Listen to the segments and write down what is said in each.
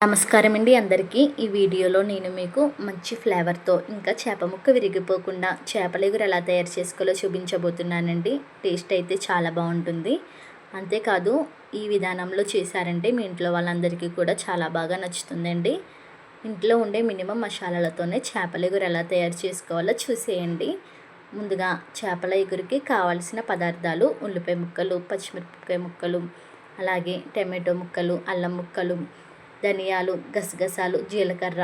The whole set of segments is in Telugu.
నమస్కారం అండి అందరికీ. ఈ వీడియోలో నేను మీకు మంచి ఫ్లేవర్తో ఇంకా చేప ముక్క విరిగిపోకుండా చేపల ఎగురు ఎలా తయారు చేసుకోవాలో చూపించబోతున్నానండి. టేస్ట్ అయితే చాలా బాగుంటుంది. అంతేకాదు ఈ విధానంలో చేశారంటే మీ ఇంట్లో వాళ్ళందరికీ కూడా చాలా బాగా నచ్చుతుందండి. ఇంట్లో ఉండే మినిమం మసాలాలతోనే చేపల ఎగురు ఎలా తయారు చేసుకోవాలో చూసేయండి. ముందుగా చేపల ఎగురికి కావాల్సిన పదార్థాలు ఉల్లిపాయ ముక్కలు పచ్చిమిరపకాయ ముక్కలు అలాగే టమాటో ముక్కలు అల్లం ముక్కలు ధనియాలు గసగసాలు జీలకర్ర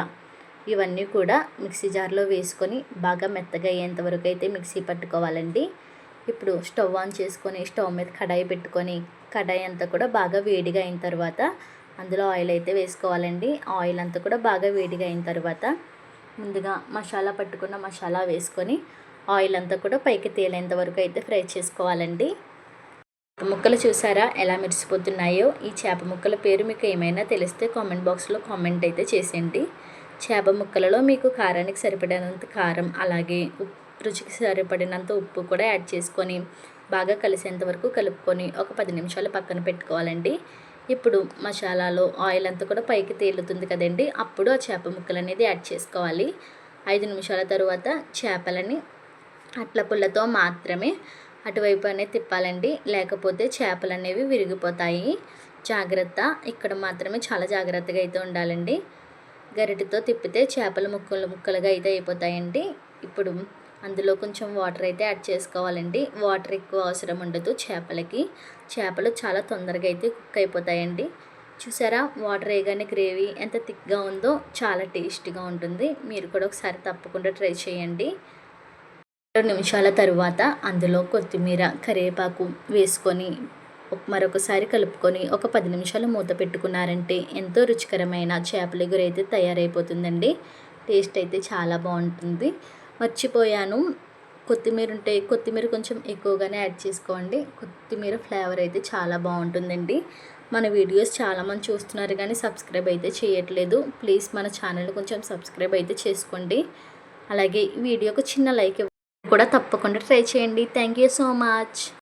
ఇవన్నీ కూడా మిక్సీ జార్లో వేసుకొని బాగా మెత్తగా అయ్యేంతవరకు అయితే మిక్సీ పట్టుకోవాలండి. ఇప్పుడు స్టవ్ ఆన్ చేసుకొని స్టవ్ మీద కడాయి పెట్టుకొని కడాయి అంతా కూడా బాగా వేడిగా అయిన తర్వాత అందులో ఆయిల్ అయితే వేసుకోవాలండి. ఆయిల్ అంతా కూడా బాగా వేడిగా అయిన తర్వాత ముందుగా మసాలా పట్టుకున్న మసాలా వేసుకొని ఆయిల్ అంతా కూడా పైకి తేలేంత వరకు అయితే ఫ్రై చేసుకోవాలండి. ముక్కలు చూసారా? ఎలా మెరిసిపోతున్నాయో? ఈ చేప ముక్కల పేరు మీకు ఏమైనా తెలిస్తే కామెంట్ బాక్స్లో కామెంట్ అయితే చేసేయండి. చేప ముక్కలలో మీకు కారానికి సరిపడినంత కారం అలాగే రుచికి సరిపడినంత ఉప్పు కూడా యాడ్ చేసుకొని బాగా కలిసేంత వరకు కలుపుకొని ఒక పది నిమిషాలు పక్కన పెట్టుకోవాలండి. ఇప్పుడు మసాలాలో ఆయిల్ అంతా కూడా పైకి తేలుతుంది కదండి అప్పుడు ఆ చేప ముక్కలు అనేది యాడ్ చేసుకోవాలి. ఐదు నిమిషాల తర్వాత చేపలని అట్ల పుల్లతో మాత్రమే అటువైపు అనేది తిప్పాలండి. లేకపోతే చేపలు అనేవి విరిగిపోతాయి. జాగ్రత్త. ఇక్కడ మాత్రమే చాలా జాగ్రత్తగా అయితే ఉండాలండి. గరిటతో తిప్పితే చేపలు ముక్కలు ముక్కలుగా అయితే అయిపోతాయండి. ఇప్పుడు అందులో కొంచెం వాటర్ అయితే యాడ్ చేసుకోవాలండి. వాటర్ ఎక్కువ అవసరం ఉండదు చేపలకి. చేపలు చాలా తొందరగా అయితే కుక్ అయిపోతాయండి. చూసారా? వాటర్ వేయగానే గ్రేవీ ఎంత థిక్గా ఉందో చాలా టేస్టీగా ఉంటుంది. మీరు కూడా ఒకసారి తప్పకుండా ట్రై చేయండి. రెండు నిమిషాల తరువాత అందులో కొత్తిమీర కరివేపాకు వేసుకొని మరొకసారి కలుపుకొని ఒక పది నిమిషాలు మూత పెట్టుకున్నారంటే ఎంతో రుచికరమైన చేపల ఎగురు అయితే తయారైపోతుందండి. టేస్ట్ అయితే చాలా బాగుంటుంది. మర్చిపోయాను. కొత్తిమీర ఉంటే కొత్తిమీర కొంచెం ఎక్కువగానే యాడ్ చేసుకోండి. కొత్తిమీర ఫ్లేవర్ అయితే చాలా బాగుంటుందండి. మన వీడియోస్ చాలామంది చూస్తున్నారు కానీ సబ్స్క్రైబ్ అయితే చేయట్లేదు. ప్లీజ్ మన ఛానల్ కొంచెం సబ్స్క్రైబ్ అయితే చేసుకోండి. అలాగే వీడియోకి చిన్న లైక్ కూడా తప్పకుండా ట్రై చేయండి. Thank you so much